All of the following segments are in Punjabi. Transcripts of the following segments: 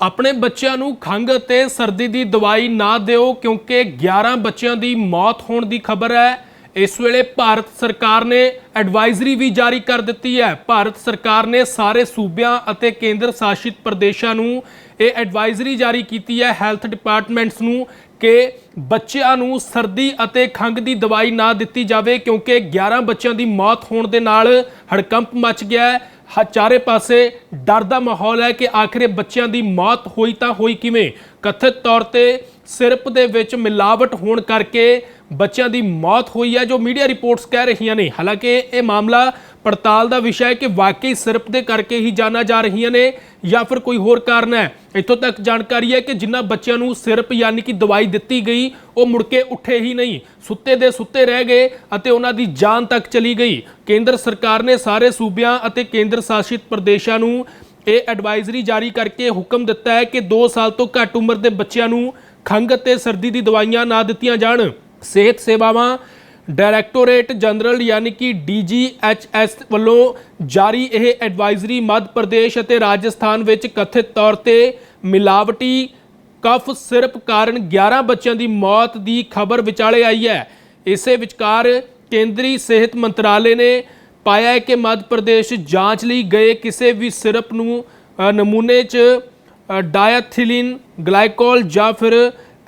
ਆਪਣੇ ਬੱਚਿਆਂ ਨੂੰ ਖੰਘ ਅਤੇ ਸਰਦੀ ਦੀ ਦਵਾਈ ਨਾ ਦਿਓ ਕਿਉਂਕਿ 11 ਬੱਚਿਆਂ ਦੀ ਮੌਤ ਹੋਣ ਦੀ ਖਬਰ ਹੈ। ਇਸ ਵੇਲੇ ਭਾਰਤ ਸਰਕਾਰ ਨੇ ਐਡਵਾਈਜ਼ਰੀ ਵੀ ਜਾਰੀ ਕਰ ਦਿੱਤੀ ਹੈ। ਭਾਰਤ ਸਰਕਾਰ ਨੇ ਸਾਰੇ ਸੂਬਿਆਂ ਅਤੇ ਕੇਂਦਰ ਸ਼ਾਸਿਤ ਪ੍ਰਦੇਸ਼ਾਂ ਨੂੰ ਇਹ ਐਡਵਾਈਜ਼ਰੀ ਜਾਰੀ ਕੀਤੀ ਹੈ। ਹੈਲਥ ਡਿਪਾਰਟਮੈਂਟਸ ਨੂੰ ਕਿ ਬੱਚਿਆਂ ਨੂੰ ਸਰਦੀ ਅਤੇ ਖੰਘ ਦੀ ਦਵਾਈ ਨਾ ਦਿੱਤੀ ਜਾਵੇ ਕਿਉਂਕਿ 11 ਬੱਚਿਆਂ ਦੀ ਮੌਤ ਹੋਣ ਦੇ ਨਾਲ ਹੜਕੰਪ ਮਚ ਗਿਆ ਹੈ। ਹ ਚਾਰੇ ਪਾਸੇ ਡਰ ਦਾ ਮਾਹੌਲ ਹੈ ਕਿ ਆਖਿਰ ਬੱਚਿਆਂ ਦੀ ਮੌਤ ਹੋਈ ਤਾਂ ਹੋਈ ਕਿਵੇਂ? ਕਥਿਤ ਤੌਰ ਤੇ ਸਿਰਪ ਦੇ ਵਿੱਚ ਮਿਲਾਵਟ ਹੋਣ ਕਰਕੇ ਬੱਚਿਆਂ ਦੀ ਮੌਤ ਹੋਈ ਹੈ, ਜੋ ਮੀਡੀਆ ਰਿਪੋਰਟਸ ਕਹਿ ਰਹੀਆਂ ਨੇ। ਹਾਲਾਂਕਿ ਇਹ ਮਾਮਲਾ ਪੜਤਾਲ ਦਾ ਵਿਸ਼ਾ ਹੈ ਕਿ ਵਾਕਈ ਸਿਰਪ ਦੇ ਕਰਕੇ ਹੀ ਜਾਨਾਂ ਜਾ ਰਹੀਆਂ ਨੇ ਜਾਂ ਫਿਰ ਕੋਈ ਹੋਰ ਕਾਰਨ ਹੈ। ਇੱਥੋਂ ਤੱਕ ਜਾਣਕਾਰੀ ਹੈ ਕਿ ਜਿਨ੍ਹਾਂ ਬੱਚਿਆਂ ਨੂੰ ਸਿਰਪ ਯਾਨੀ ਕਿ ਦਵਾਈ ਦਿੱਤੀ ਗਈ, ਉਹ ਮੁੜ ਕੇ ਉੱਠੇ ਹੀ ਨਹੀਂ। ਸੁੱਤੇ ਦੇ ਸੁੱਤੇ ਰਹਿ ਗਏ ਅਤੇ ਉਹਨਾਂ ਦੀ ਜਾਨ ਤੱਕ ਚਲੀ ਗਈ। ਕੇਂਦਰ ਸਰਕਾਰ ਨੇ ਸਾਰੇ ਸੂਬਿਆਂ ਅਤੇ ਕੇਂਦਰ ਸ਼ਾਸਿਤ ਪ੍ਰਦੇਸ਼ਾਂ ਨੂੰ ਇਹ ਐਡਵਾਈਜ਼ਰੀ ਜਾਰੀ ਕਰਕੇ ਹੁਕਮ ਦਿੱਤਾ ਹੈ ਕਿ 2 ਸਾਲ ਤੋਂ ਘੱਟ ਉਮਰ ਦੇ ਬੱਚਿਆਂ ਨੂੰ ਖੰਘ ਅਤੇ ਸਰਦੀ ਦੀ ਦਵਾਈਆਂ ਨਾ ਦਿੱਤੀਆਂ ਜਾਣ। ਸਿਹਤ ਸੇਵਾਵਾਂ ਡਾਇਰੈਕਟੋਰੇਟ ਜਨਰਲ ਯਾਨੀ ਕਿ ਡੀਜੀਐਚਐਸ ਵੱਲੋਂ ਜਾਰੀ ਇਹ ਐਡਵਾਈਜ਼ਰੀ ਮੱਧ ਪ੍ਰਦੇਸ਼ ਅਤੇ ਰਾਜਸਥਾਨ ਵਿੱਚ ਕਥਿਤ ਤੌਰ ਤੇ ਮਿਲਾਵਟੀ ਕਫ ਸਿਰਪ ਕਾਰਨ 11 ਬੱਚਿਆਂ ਦੀ ਮੌਤ ਦੀ ਖਬਰ ਵਿਚਾਲੇ ਆਈ ਹੈ। ਇਸੇ ਵਿਚਕਾਰ ਕੇਂਦਰੀ ਸਿਹਤ ਮੰਤਰਾਲੇ ਨੇ ਪਾਇਆ ਹੈ ਕਿ ਮੱਧ ਪ੍ਰਦੇਸ਼ ਜਾਂਚ ਲਈ ਗਏ ਕਿਸੇ ਵੀ ਸਿਰਪ ਨੂੰ ਨਮੂਨੇ 'ਚ ਅ, ਡਾਇਥਿਲੀਨ ਗਲਾਈਕੋਲ ਜਾਂ ਫਿਰ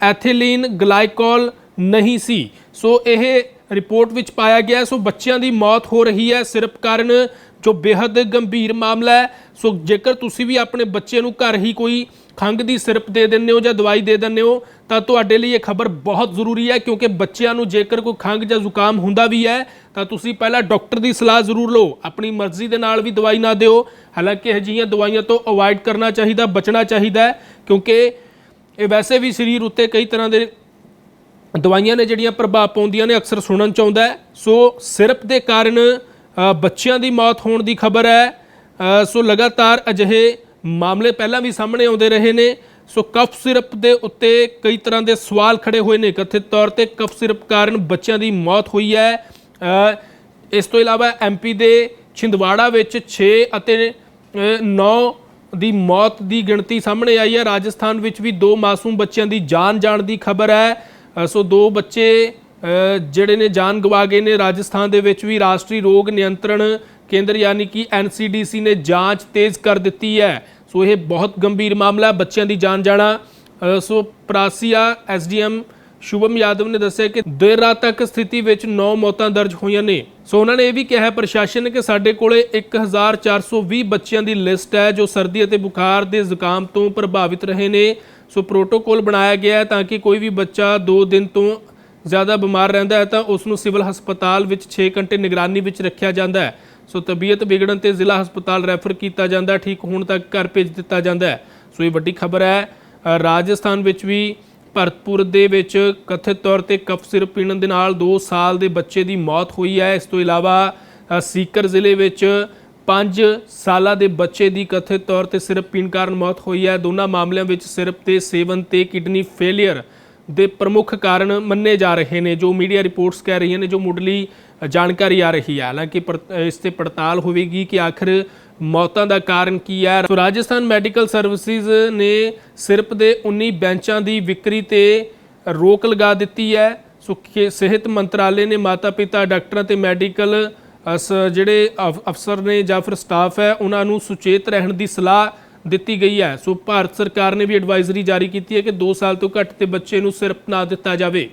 ਐਥਿਲੀਨ ਗਲਾਈਕੋਲ ਨਹੀਂ ਸੀ। ਸੋ ਇਹ ਰਿਪੋਰਟ ਵਿੱਚ ਪਾਇਆ ਗਿਆ ਸੋ ਬੱਚਿਆਂ ਦੀ ਮੌਤ ਹੋ ਰਹੀ ਹੈ ਸਿਰਪ ਕਾਰਨ ਜੋ ਬੇहद ਗੰਭੀਰ ਮਾਮਲਾ ਹੈ। ਸੋ ਜੇਕਰ ਤੁਸੀਂ ਵੀ ਆਪਣੇ ਬੱਚੇ ਨੂੰ ਘਰ ਹੀ ਕੋਈ ਖੰਘ ਦੀ ਸਿਰਪ ਦੇ ਦਿੰਦੇ ਹੋ ਜਾਂ ਦਵਾਈ ਦੇ ਦਿੰਦੇ ਹੋ, ਤਾਂ ਤੁਹਾਡੇ ਲਈ ਇਹ ਖਬਰ ਬਹੁਤ ਜ਼ਰੂਰੀ ਹੈ ਕਿਉਂਕਿ ਬੱਚਿਆਂ ਨੂੰ ਜੇਕਰ ਕੋਈ ਖੰਘ ਜਾਂ ਜ਼ੁਕਾਮ ਹੁੰਦਾ ਵੀ ਹੈ, ਤਾਂ ਤੁਸੀਂ ਪਹਿਲਾਂ ਡਾਕਟਰ ਦੀ ਸਲਾਹ ਜ਼ਰੂਰ ਲਓ। ਆਪਣੀ ਮਰਜ਼ੀ ਦੇ ਨਾਲ ਵੀ ਦਵਾਈ ਨਾ ਦਿਓ। ਹਾਲਾਂਕਿ ਅਜਿਹੀਆਂ ਦਵਾਈਆਂ ਤੋਂ ਅਵੋਇਡ ਕਰਨਾ ਚਾਹੀਦਾ, ਬਚਣਾ ਚਾਹੀਦਾ ਕਿਉਂਕਿ ਇਹ ਵੈਸੇ ਵੀ ਸਰੀਰ ਉੱਤੇ ਕਈ ਤਰ੍ਹਾਂ ਦੇ ਦਵਾਈਆਂ ਨੇ ਜਿਹੜੀਆਂ ਪ੍ਰਭਾਵ ਪਾਉਂਦੀਆਂ ਨੇ ਅਕਸਰ ਸੁਣਨ ਚ ਆਉਂਦਾ ਸੋ ਸਿਰਪ ਦੇ ਕਾਰਨ ਬੱਚਿਆਂ ਦੀ ਮੌਤ ਹੋਣ ਦੀ ਖਬਰ ਹੈ। ਸੋ ਲਗਾਤਾਰ ਅਜਿਹੇ ਮਾਮਲੇ ਪਹਿਲਾਂ ਵੀ ਸਾਹਮਣੇ ਆਉਂਦੇ ਰਹੇ ਨੇ। ਸੋ ਕਫ ਸਿਰਪ ਦੇ ਉੱਤੇ ਕਈ ਤਰ੍ਹਾਂ ਦੇ ਸਵਾਲ ਖੜੇ ਹੋਏ ਨੇ। ਕਥਿਤ ਤੌਰ ਤੇ ਕਫ ਸਿਰਪ ਕਾਰਨ ਬੱਚਿਆਂ ਦੀ ਮੌਤ ਹੋਈ ਹੈ। ਇਸ ਤੋਂ ਇਲਾਵਾ ਐਮਪੀ ਦੇ ਛਿੰਦਵਾੜਾ ਵਿੱਚ 6 ਅਤੇ 9 ਦੀ ਮੌਤ ਦੀ ਗਿਣਤੀ ਸਾਹਮਣੇ ਆਈ ਹੈ। ਰਾਜਸਥਾਨ ਵਿੱਚ ਵੀ ਦੋ ਮਾਸੂਮ ਬੱਚਿਆਂ ਦੀ ਜਾਨ ਜਾਣ ਦੀ ਖਬਰ ਹੈ। ਸੋ ਦੋ ਬੱਚੇ ਜਿਹੜੇ ਨੇ ਜਾਨ ਗਵਾ ਗਏ ਨੇ ਰਾਜਸਥਾਨ ਦੇ ਵਿੱਚ ਵੀ ਰਾਸ਼ਟਰੀ ਰੋਗ ਨਿਯੰਤਰਣ ਕੇਂਦਰ ਯਾਨੀ ਕਿ ਐਨਸੀਡੀਸੀ ਨੇ ਜਾਂਚ ਤੇਜ਼ ਕਰ ਦਿੱਤੀ ਹੈ। ਸੋ ਇਹ ਬਹੁਤ ਗੰਭੀਰ ਮਾਮਲਾ ਬੱਚਿਆਂ ਦੀ ਜਾਨ ਜਾਣਾ। ਅ, ਸੋ ਪ੍ਰਾਸੀਆ ਐਸਡੀਐਮ ਸ਼ੁਭਮ ਯਾਦਵ ਨੇ ਦੱਸਿਆ ਕਿ ਦੇਰ ਰਾਤ ਤੱਕ ਸਥਿਤੀ ਵਿੱਚ 9 ਮੌਤਾਂ ਦਰਜ ਹੋਈਆਂ ਨੇ। ਸੋ ਉਹਨਾਂ ਨੇ ਇਹ ਵੀ ਕਿਹਾ ਪ੍ਰਸ਼ਾਸਨ ਕਿ ਸਾਡੇ ਕੋਲੇ 1420 ਬੱਚਿਆਂ ਦੀ ਲਿਸਟ ਹੈ, ਜੋ ਸਰਦੀ ਅਤੇ ਬੁਖਾਰ ਦੇ ਜ਼ੁਕਾਮ ਤੋਂ ਪ੍ਰਭਾਵਿਤ ਰਹੇ ਨੇ। ਸੋ ਪ੍ਰੋਟੋਕੋਲ ਬਣਾਇਆ ਗਿਆ ਹੈ ਤਾਂ ਕਿ ਕੋਈ ਵੀ ਬੱਚਾ 2 ਦਿਨ ਤੋਂ ਜ਼ਿਆਦਾ ਬਿਮਾਰ ਰਹਿੰਦਾ ਹੈ ਤਾਂ ਉਸ ਨੂੰ ਸਿਵਲ ਹਸਪਤਾਲ ਵਿੱਚ 6 ਘੰਟੇ ਨਿਗਰਾਨੀ ਵਿੱਚ ਰੱਖਿਆ ਜਾਂਦਾ ਹੈ। ਸੋ ਤਬੀਅਤ ਵਿਗੜਨ ਤੇ ਜ਼ਿਲ੍ਹਾ ਹਸਪਤਾਲ ਰੈਫਰ ਕੀਤਾ ਜਾਂਦਾ ਠੀਕ ਹੋਣ ਤੱਕ ਘਰ ਭੇਜ ਦਿੱਤਾ ਜਾਂਦਾ ਹੈ। ਸੋ ਇਹ ਵੱਡੀ ਖਬਰ ਹੈ। ਰਾਜਸਥਾਨ ਵਿੱਚ ਵੀ ਭਰਤਪੁਰ ਦੇ ਵਿੱਚ ਕਥਿਤ ਤੌਰ ਤੇ ਕਫ ਸਿਰਪ ਪੀਣ ਦੇ ਨਾਲ 2 ਸਾਲ ਦੇ ਬੱਚੇ ਦੀ ਮੌਤ ਹੋਈ ਹੈ। ਇਸ ਤੋਂ ਇਲਾਵਾ ਸੀਕਰ ਜ਼ਿਲ੍ਹੇ ਵਿੱਚ 5 ਸਾਲਾਂ ਦੇ ਬੱਚੇ ਦੀ ਕਥਿਤ ਤੌਰ ਤੇ ਸਿਰਪ ਪੀਣ ਕਾਰਨ ਮੌਤ ਹੋਈ ਹੈ। ਦੋਨਾਂ ਮਾਮਲਿਆਂ ਵਿੱਚ ਸਿਰਪ ਤੇ ਸੇਵਨ ਤੇ ਕਿਡਨੀ ਫੇਲਿਅਰ ਦੇ ਪ੍ਰਮੁੱਖ ਕਾਰਨ ਮੰਨੇ ਜਾ ਰਹੇ ਨੇ, ਜੋ ਮੀਡੀਆ ਰਿਪੋਰਟਸ ਕਹਿ ਰਹੀਆਂ ਨੇ, ਜੋ ਮੁੱਢਲੀ ਜਾਣਕਾਰੀ ਆ ਰਹੀ ਹੈ। ਹਾਲਾਂਕਿ ਪੜਤ- ਇਸ ਤੇ ਪੜਤਾਲ ਹੋਵੇਗੀ ਕਿ ਆਖਰ ਮੌਤਾਂ ਦਾ ਕਾਰਨ ਕੀ ਹੈ? ਸੋ ਰਾਜਸਥਾਨ ਮੈਡੀਕਲ ਸਰਵਿਸਿਜ਼ ਨੇ ਸਿਰਪ ਦੇ 19 ਬੈਂਚਾਂ ਦੀ ਵਿਕਰੀ ਤੇ ਰੋਕ ਲਗਾ ਦਿੱਤੀ ਹੈ। ਸੋ ਸਿਹਤ ਮੰਤਰਾਲੇ ਨੇ ਮਾਤਾ ਪਿਤਾ ਡਾਕਟਰਾਂ ਤੇ ਮੈਡੀਕਲ ਅਸ ਜਿਹੜੇ ਅਫ- ਅਫਸਰ ਨੇ ਜਾਂ ਫਿਰ ਸਟਾਫ ਹੈ, ਉਹਨਾਂ ਨੂੰ ਸੁਚੇਤ ਰਹਿਣ ਦੀ ਸਲਾਹ ਦਿੱਤੀ ਗਈ ਹੈ। ਸੋ ਭਾਰਤ ਸਰਕਾਰ ਨੇ ਵੀ ਐਡਵਾਈਜ਼ਰੀ ਜਾਰੀ ਕੀਤੀ ਹੈ ਕਿ 2 ਸਾਲ ਤੋਂ ਘੱਟ ਦੇ ਬੱਚੇ ਨੂੰ ਸਿਰਪ ਨਾ ਦਿੱਤਾ ਜਾਵੇ।